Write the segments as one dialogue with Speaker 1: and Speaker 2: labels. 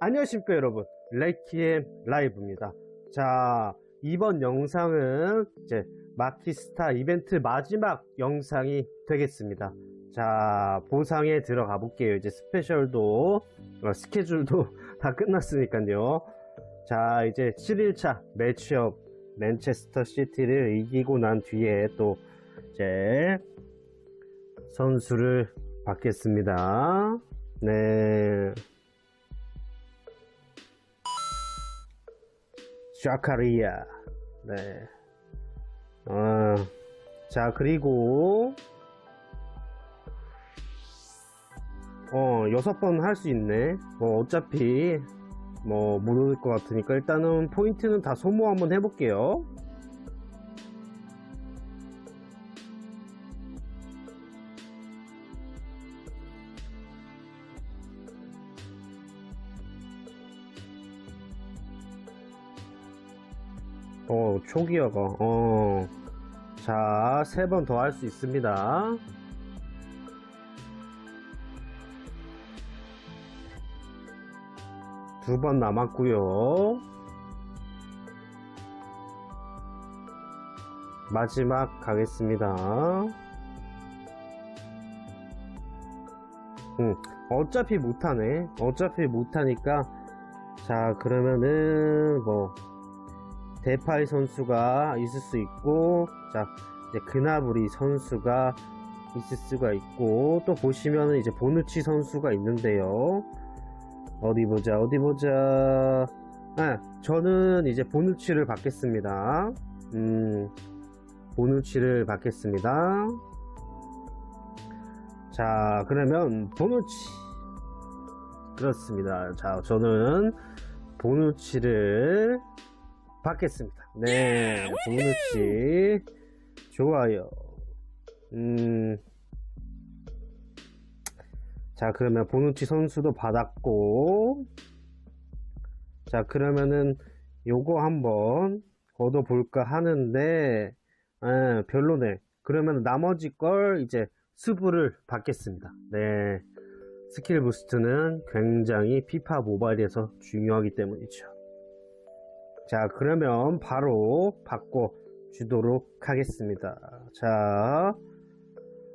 Speaker 1: 안녕하십니까 여러분. 레이키엠 라이브입니다. 자 이번 영상은 이제 마키스타 이벤트 마지막 영상이 되겠습니다. 자 보상에 들어가 볼게요. 이제 스페셜도 어, 스케줄도 다 끝났으니까요. 자 이제 7일차 매치업 맨체스터 시티를 이기고 난 뒤에 또 이제 선수를 받겠습니다 네 샤카리아. 네. 어, 자, 그리고, 어, 여섯 번 할 수 있네. 뭐, 어차피, 뭐, 모를 것 같으니까 일단은 포인트는 다 소모 한번 해볼게요. 어, 초기화가, 어. 자, 세 번 더 할 수 있습니다. 두 번 남았고요 마지막 가겠습니다. 음, 어차피 못하네. 어차피 못하니까, 자, 그러면은, 뭐, 데파이 선수가 있을 수 있고 자 이제 그나브리 선수가 있을 수가 있고 또 보시면은 이제 보누치 선수가 있는데요. 어디 보자 어디 보자. 아 저는 이제 보누치를 받겠습니다. 음 보누치를 받겠습니다. 자 그러면 보누치. 그렇습니다. 자 저는 보누치를 받겠습니다. 네, 보누치 좋아요. 음, 자 그러면 보누치 선수도 받았고, 자 그러면은 요거 한번 걷어볼까 하는데, 아, 별로네. 그러면 나머지 걸 이제 수부를 받겠습니다. 네, 스킬 부스트는 굉장히 피파 모바일에서 중요하기 때문이죠. 자 그러면 바로 바꿔 주도록 하겠습니다. 자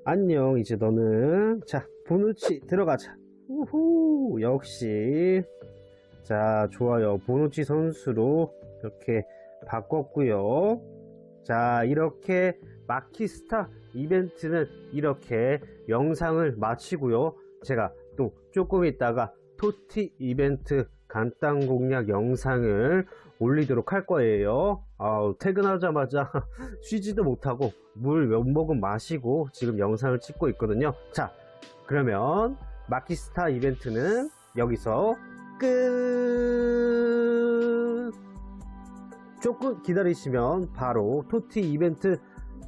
Speaker 1: 안녕 이제 너는. 자 보누치 들어가자. 우후 역시. 자 좋아요. 보누치 선수로 이렇게 바꿨고요. 자 이렇게 마키스타 이벤트는 이렇게 영상을 마치고요. 제가 또 조금 있다가 토티 이벤트 간단 공략 영상을 올리도록 할 거예요. 아우, 퇴근하자마자 쉬지도 못하고 물 몇 모금 마시고 지금 영상을 찍고 있거든요. 자, 그러면 마키스타 이벤트는 여기서 끝! 조금 기다리시면 바로 토티 이벤트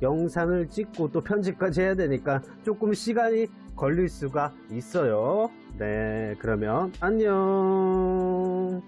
Speaker 1: 영상을 찍고 또 편집까지 해야 되니까 조금 시간이 걸릴 수가 있어요. 네, 그러면 안녕!